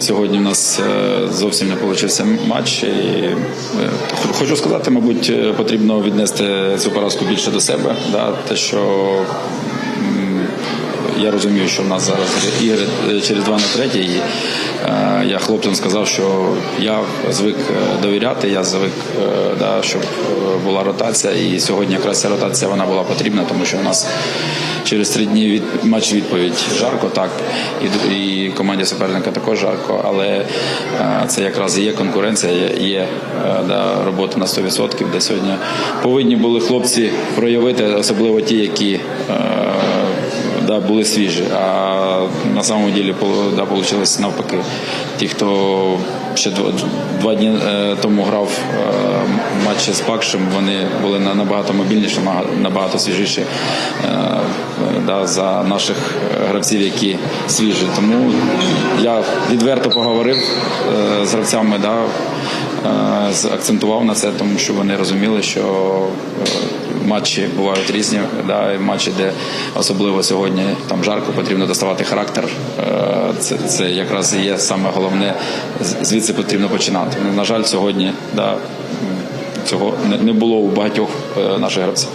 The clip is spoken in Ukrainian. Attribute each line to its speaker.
Speaker 1: Сьогодні в нас е, зовсім не вийшов матч. І е, хочу сказати, мабуть, е, потрібно віднести цю поразку більше до себе. Да? Те, що я розумію, що в нас зараз ігри е, через два на третій. І е, я хлопцям сказав, що я звик е, довіряти, я звик, да, щоб була ротація. І сьогодні якраз ця ротація вона була потрібна, тому що у нас через три дні від матч відповідь жарко, так і, і команді суперника також жарко, але це якраз і є конкуренція, є, да, робота на 100%, де сьогодні повинні були хлопці проявити, особливо ті, які. Да, були свіжі. А на самому ділі да, вийшло навпаки. Ті, хто ще два, два дні е, тому грав е, матчі з Пакшем, вони були на- набагато мобільніші, набагато свіжіші е, да, за наших гравців, які свіжі. Тому я відверто поговорив з гравцями, да, акцентував на це, тому що вони розуміли, що матчі бувають різні, да, матчі, де особливо сьогодні там жарко, потрібно доставати характер. Е, Це, це якраз і є саме головне. Звідси потрібно починати. На жаль, сьогодні да, цього не- не було у багатьох е, наших гравців.